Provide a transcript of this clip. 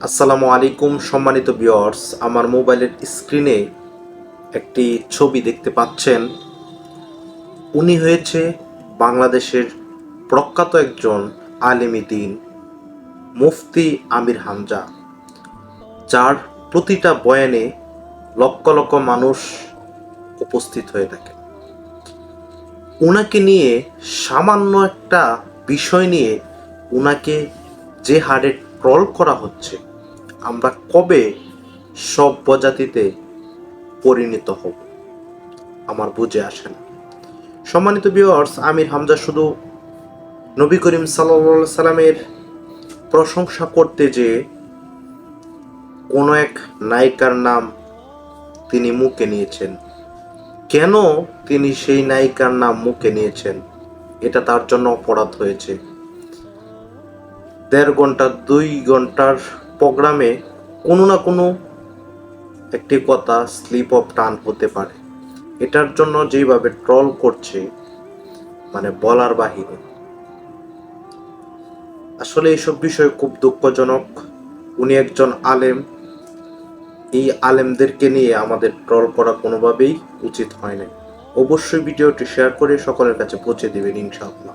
আসসালামু আলাইকুম, সম্মানিত ভিউয়ার্স। আমার মোবাইলের স্ক্রিনে একটি ছবি দেখতে পাচ্ছেন। উনি হয়েছে বাংলাদেশের প্রখ্যাত একজন আলেমী দিন, মুফতি আমির হামজা, যার প্রতিটা বয়ানে লক্ষ লক্ষ মানুষ উপস্থিত হয়ে থাকে উনাকে নিয়ে সামান্য একটা বিষয় নিয়ে উনাকে যে হারে ট্রল করা হচ্ছে আমরা কবে সব প্রজাতিতে পরিণত হব? আমার বুঝে আসে না। সম্মানিত ভিউয়ার্স আমির হামজা শুধু নবী করিম সাল্লা সাল্লামের প্রশংসা করতে যে কোনো এক নায়িকার নাম তিনি মুখে নিয়েছেন। কেন তিনি সেই নায়িকার নাম মুখে নিয়েছেন? এটা তার জন্য অপরাধ হয়েছে। দেড় ঘণ্টা, দুই ঘণ্টার প্রোগ্রামে কোনো না কোনো একটি কথা স্লিপ অফ টান হতে পারে। এটার জন্য যেভাবে ট্রল করছে মানে বলার বাহিরে। আসলে এইসব বিষয় খুব দুঃখজনক। উনি একজন আলেম। এই আলেমদেরকে নিয়ে আমাদের ট্রল করা কোনোভাবেই উচিত হয় না অবশ্যই ভিডিওটি শেয়ার করে সকলের কাছে পৌঁছে দেবেন, ইনশাআল্লাহ।